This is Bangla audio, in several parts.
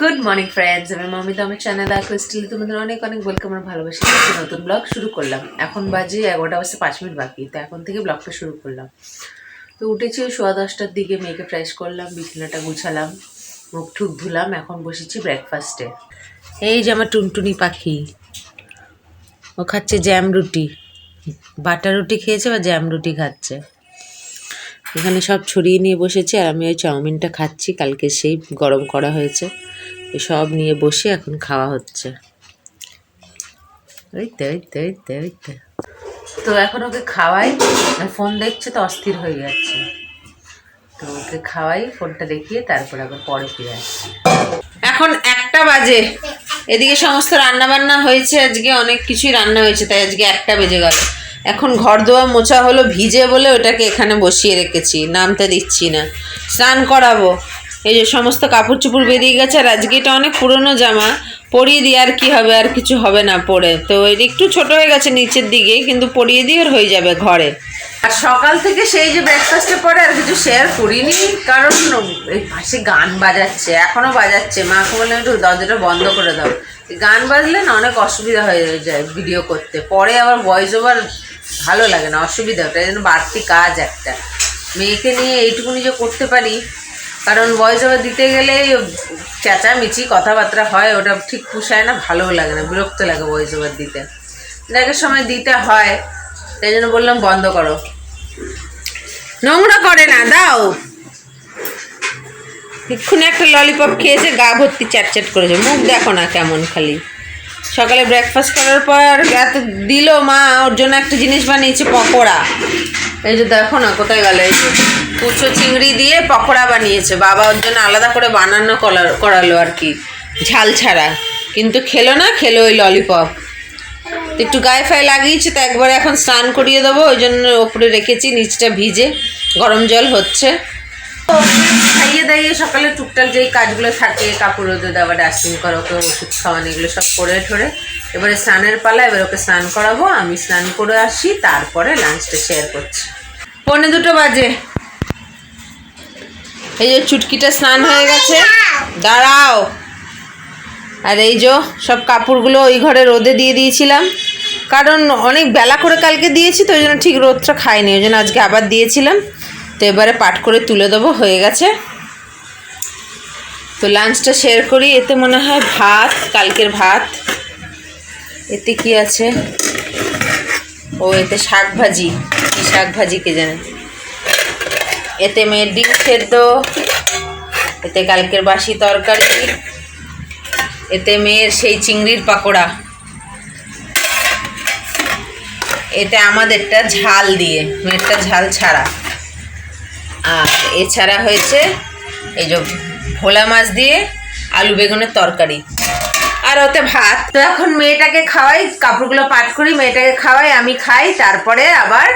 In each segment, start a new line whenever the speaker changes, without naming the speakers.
গুড মর্নিং ফ্রেন্ডস আমি মমিতা, আমার চ্যানেল দা ক্রিস্টালি তোমাদের অনেক অনেক ওয়েলকাম আমার ভালোবাসি। নতুন ব্লগ শুরু করলাম। এখন বাজে এগারোটা বাজে পাঁচ মিনিট বাকি, তো এখন থেকে ব্লগটা শুরু করলাম। তো উঠেছি সোয়া দশটার দিকে, মেয়েকে ফ্রেশ করলাম, বিছানাটা গুছালাম, মুখ ঠুক ধুলাম, এখন বসেছি ব্রেকফাস্টে এই যে আমার টুনটুনি পাখি, ও খাচ্ছে জ্যাম রুটি। বাটার রুটি খেয়েছে বা জ্যাম রুটি খাচ্ছে? এখানে সব ছড়িয়ে নিয়ে বসেছি, আর আমি ওই চাউমিনটা খাচ্ছি, কালকে সেই গরম করা হয়েছে। এই সব নিয়ে বসে এখন খাওয়া হচ্ছে। তো তো তো তো এখন ওকে খাওয়াই ফোন দেখছে তো অস্থির হয়ে যাচ্ছে। তো ওকে খাওয়াই, ফোনটা দেখিয়ে তারপর আবার পরে ফিরে আসছি। এখন একটা বাজে। এদিকে সমস্ত রান্না বান্না হয়েছে, আজকে অনেক কিছুই রান্না হয়েছে, তাই আজকে একটা বেজে গেল। এখন ঘর দোয়া মোছা হলো ভিজে বলে ওটাকে এখানে বসিয়ে রেখেছি, নামতে দিচ্ছি না। স্নান করাবো। এই যে সমস্ত কাপড় চুপড় বেরিয়ে গেছে আর আজকে এটা অনেক পুরনো জামা, পরিয়ে দিয়ে আর কি হবে, আর কিছু হবে না পরে। তো এর একটু ছোট হয়ে গেছে নিচের দিকে, কিন্তু পরিয়ে দিয়ে ওর হয়ে যাবে ঘরে। আর সকাল থেকে সেই যে ব্রেকফাস্টের পরে আর কিছু শেয়ার করিনি, কারণ এই পাশে গান বাজাচ্ছে, এখনও বাজাচ্ছে। মাকে বললাম, একটু দরজাটা বন্ধ করে দাও। গান বাজলে না অনেক অসুবিধা হয়ে যায় ভিডিও করতে। পরে আবার ভয়েস ওভার ভালো লাগে না, অসুবিধা ওটা যেন বাড়তি কাজ একটা। মেয়েকে নিয়ে এইটুকুনি যে করতে পারি কারণ ভয়েস ওভার দিতে গেলে চেঁচামেচি, কথাবার্তা হয়, ওটা ঠিক পুষায় না, ভালোও লাগে না, বিরক্ত লাগে ভয়েস ওভার দিতে। দেখার সময় দিতে হয়, তাই জন্য বললাম বন্ধ করো। নোংরা করে না, দাও। এক্ষুনি একটা ললিপপ খেয়েছে গা ভর্তি চ্যাটচ্যাট করেছে, মুখ দেখো না কেমন খালি। সকালে ব্রেকফাস্ট করার পর এত দিল মা, ওর জন্য একটা জিনিস বানিয়েছে পকোড়া। এই যে দেখো না কোথায় গেল, এই যে কুচো চিংড়ি দিয়ে পকোড়া বানিয়েছে। বাবা ওর জন্য আলাদা করে বানানো করালো আর কি। ঝাল ছাড়া। কিন্তু খেলো না, খেলো ওই ললিপপ একটু গায়ে ফায়ে লাগিয়েছি, তো একবারে এখন স্নান করিয়ে দেবো। ওই জন্য ওপরে রেখেছি, নিচটা ভিজে। গরম জল হচ্ছে। খাইয়ে দাইয়ে সকালে টুকটাক যেই কাজগুলো থাকে, কাপড় রোদে দেওয়া ডাস্টিং করা, ওকে ওষুধ খাওয়ানো, এগুলো সব করে ঠরে। এবারে স্নানের পালা, এবার ওকে স্নান করাবো, আমি স্নান করে আসি, তারপরে লাঞ্চটা শেয়ার করছি। পৌনে দুটো বাজে। এই যে চুটকিটা স্নান হয়ে গেছে। দাঁড়াও। আর এই যে সব কাপড়গুলো ওই ঘরে রোদে দিয়ে দিয়েছিলাম। কারণ অনেক বেলা করে কালকে দিয়েছি, তো ওই জন্য ঠিক রোদটা খাইনি, ওই জন্য আজকে আবার দিয়েছিলাম। তো এবারে পাট করে তুলে দেবো, হয়ে গেছে। তো লাঞ্চটা শেয়ার করি, এতে মনে হয় ভাত, কালকের ভাত। এতে কি আছে? ও, এতে শাক ভাজি। কি শাক ভাজি কে জানে? এতে মেয়ের ডিম সেদ্ধ, এতে কালকের বাসি তরকারি, এতে মেয়ের সেই চিংড়ির পাকোড়া। এতে আমাদেরটা ঝাল দিয়ে, মেয়েরটা ঝাল ছাড়া। আর এছাড়া হয়েছে এই যে ভোলা মাছ দিয়ে আলু বেগুনের তরকারি। আর ওতে ভাত। তো এখন মেয়েটাকে খাওয়াই, কাপড়গুলো পাট করি, মেয়েটাকে খাওয়াই, আমি খাই, তারপরে আবার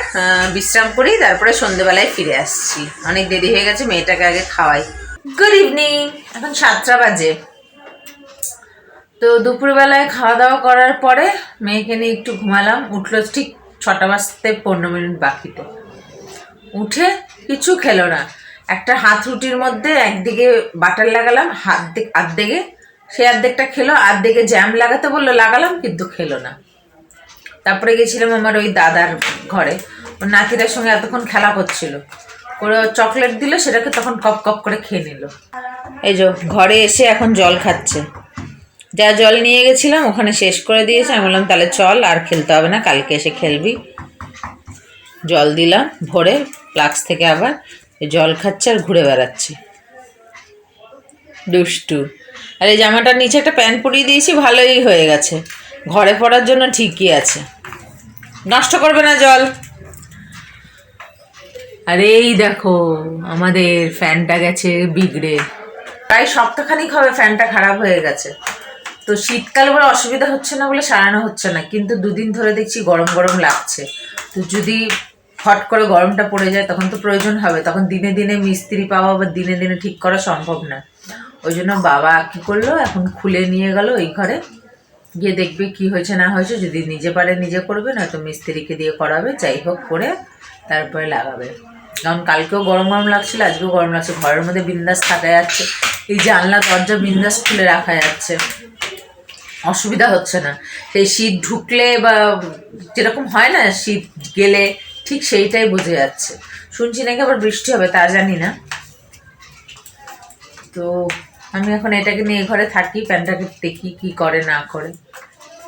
বিশ্রাম করি, তারপরে সন্ধেবেলায় ফিরে আসছি। অনেক দেরি হয়ে গেছে, মেয়েটাকে আগে খাওয়াই। গুড ইভিনিং এখন সাতটা বাজে। তো দুপুরবেলায় খাওয়া দাওয়া করার পরে মেয়েকে নিয়ে একটু ঘুমালাম। উঠল ঠিক ছটা বাজতে পনেরো মিনিট বাকিতে উঠে কিছু খেলো না। একটা হাত রুটির মধ্যে একদিকে বাটার লাগালাম, হাত দিক আর্ধেকে, সে অর্ধেকটা খেলো, আর্ধেকে জ্যাম লাগাতে বলল, লাগালাম, কিন্তু খেলো না। তারপরে গেছিলাম আমার ওই দাদার ঘরে। ওর নাতিটার সঙ্গে এতক্ষণ খেলা করছিল। করে চকলেট দিল, সেটাকে তখন কপ কপ করে খেয়ে নিল। এই যে ঘরে এসে এখন জল খাচ্ছে। যা জল নিয়ে গেছিলাম, ওখানে শেষ করে দিয়েছে। আমি বললাম, তাহলে চল, আর খেলতে হবে না, কালকে এসে খেলবি। জল দিলাম, ভরে ফ্লাক্স থেকে আবার জল খাচ্ছে আর ঘুরে বেড়াচ্ছে। দুষ্টু। আর এই জামাটার নিচে একটা প্যান্ট পরিয়ে দিয়েছি, ভালোই হয়ে গেছে। ঘরে পড়ার জন্য ঠিকই আছে। নষ্ট করবে না জল। আর এই দেখো, আমাদের ফ্যানটা গেছে বিগড়ে। প্রায় সপ্তাহখানিক হবে ফ্যানটা খারাপ হয়ে গেছে। তো শীতকাল বলে অসুবিধা হচ্ছে না বলে সারানো হচ্ছে না, কিন্তু দুদিন ধরে দেখছি গরম গরম লাগছে। তো যদি হট করে গরমটা পড়ে যায়, তখন তো প্রয়োজন হবে। তখন দিনে দিনে মিস্ত্রি পাওয়া বা দিনে দিনে ঠিক করা সম্ভব না। ওই জন্য বাবা কী করল, এখন খুলে নিয়ে গেল ওই ঘরে। গিয়ে দেখবে কি হয়েছে না হয়েছে, যদি নিজে পারে নিজে করবে, নয়তো মিস্ত্রিকে দিয়ে করাবে, যাই হোক করে তারপরে লাগাবে। কারণ কালকেও গরম গরম লাগছিল, আজকেও গরম লাগছে। ঘরের মধ্যে বিন্দাস থাকা যাচ্ছে। এই জানলা, দরজা বিন্দাস খুলে রাখা যাচ্ছে। অসুবিধা হচ্ছে না। সেই শীত ঢুকলে বা যেরকম হয় না, শীত গেলে ঠিক সেইটাই বোঝা যাচ্ছে। শুনছি নাকি আবার বৃষ্টি হবে, তা জানি না। তো আমি এখন এটাকে নিয়ে ঘরে থাকি প্যান্টটাকে দেখি কি করে, না করে।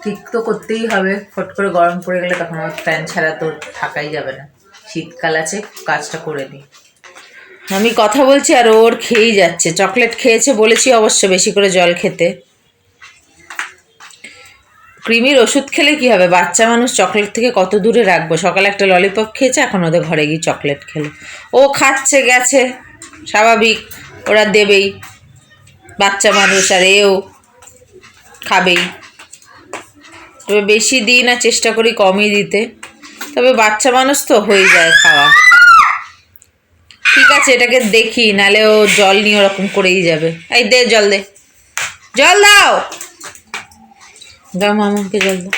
ঠিক তো করতেই হবে, ফট করে গরম পড়ে গেলে তখন আমার প্যান্ট ছাড়া তো থাকাই যাবে না। শীতকাল আছে, কাজটা করে নিই আমি কথা বলছি আর ওর খেয়েই যাচ্ছে। চকলেট খেয়েছে বলেছি অবশ্য বেশি করে জল খেতে। ক্রিমির ওষুধ খেলে কি হবে? বাচ্চা মানুষ চকলেট থেকে কত দূরে রাখব? সকালে একটা ললিপপ খেয়েছে, এখন ওদের ঘরে গিয়ে চকলেট খেলো। ও খাচ্ছে, গেছে। স্বাভাবিক, ওরা দেবেই। বাচ্চা মানুষ আর এও খাবেই। তবে বেশি দিই না, চেষ্টা করি কমই দিতে। তবে বাচ্চা মানুষ তো হয়ে যায় খাওয়া। ঠিক আছে, এটাকে দেখি, নালে ও জল নিয়ে ওরকম করেই যাবে। এই দে, জল দে। জল দাও! দাও মামাকে জল দাও।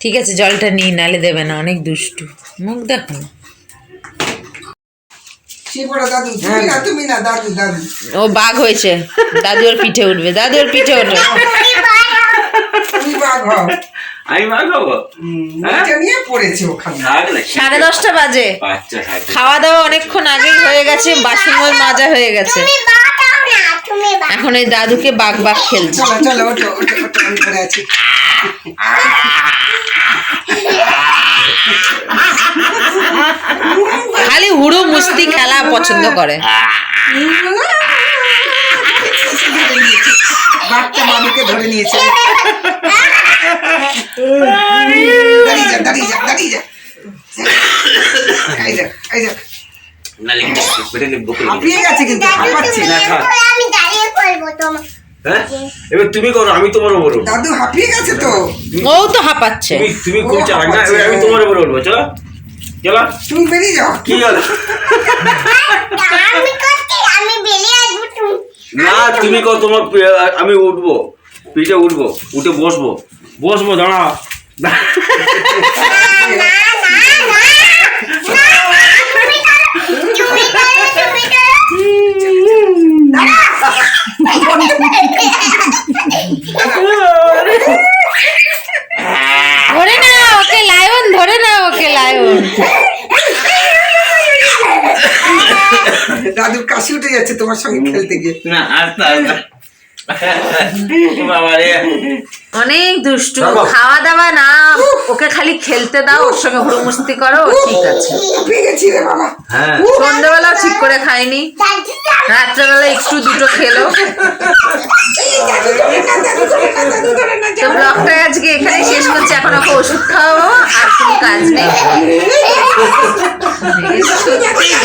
ঠিক আছে জলটা নিই নালে দেবে না অনেক দুষ্টু। মুখ দেখো না।
শিবরা দাদু তুমি না তুমি না দাদু দাদু।
ও বাঘ হয়েছে। দাদু ওর পিঠে উঠবে দাদু ওর পিঠে উঠবে।
বাঘ
হ্যাঁ?
সাড়ে দশটা বাজে। খাওয়া দাওয়া অনেকক্ষণ আগেই হয়ে গেছে বাসন মাজা হয়ে গেছে। এখন এই দাদুকে বাঘ বাঘ খেলছে।
চলো চলো ওঠো ওঠো ওঠো আমি ধরে আছি।
খালি হুড়ু মুস্তি খেলা পছন্দ করে।
ধরে নিয়েছে বাচ্চা মানুষকে ধরে নিয়েছে। দাঁড়িয়ে যা দাঁড়িয়ে যা দাঁড়িয়ে যা। এই যা এই যা
না লিখতে বেটে নিব বকুল
গেছে কিন্তু
না খা
আমি দাঁড়িয়ে পড়ব তোমার
হ্যাঁ? এবার তুমি করো আমি তোমার উপর উঠবো।
দাদু হাঁপিয়ে গেছে তো।
ও তো হাঁপাচ্ছে।
তুমি তুমি খুব চালাক না? আমি তোমার উপর চলো। চলো।
তুমি বেরিয়ে যাও।
কি হলো?
আমি করতে আমি বেরিয়ে আসব
না তুমি কর তোমার আমি উঠবো। পিঠে উঠবো উঠে বসবো। বসবো দাঁড়া
না না না তুমি করো তুমি করো
ধরে না ওকে লায়ন ধরে না ওকে লায়ন
দাদুর কাশি উঠে যাচ্ছে তোমার সঙ্গে খেলতে গিয়ে
না আস্তে আস্তে বাবা রে
অনেক দুষ্টু খাওয়া দাওয়া না ওকে খালি খেলতে দাও ওর সঙ্গে হুড়ুমুস্তি করো ও ঠিক আছে।
হ্যাঁ।
সন্ধ্যেবেলাও ঠিক করে খায়নি রাত্রেবেলা একটু দুটো খেলো। তো ব্লগটা আজকে এখানে শেষ করছি এখন ওকে ওষুধ খাওয়াবো আর কোনো কাজ নেই।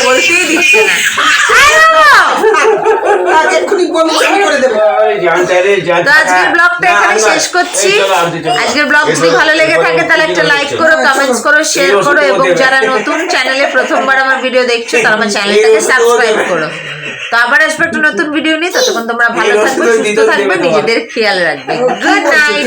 বলতেই দিচ্ছে না। আজকের ব্লগটা এখানে শেষ করছি। আজকের ব্লগ যদি ভালো লেগে থাকে তাহলে একটা লাইক করো কমেন্টস করো শেয়ার করো এবং যারা নতুন চ্যানেলে প্রথমবার আমার ভিডিও দেখছ তারা আমার চ্যানেলটাকে সাবস্ক্রাইব করো। তো আবার আসবে একটা নতুন ভিডিও নিয়ে। ততক্ষণ তোমরা ভালো থাকবে সুস্থ থাকবে নিজেদের খেয়াল রাখবে। Good night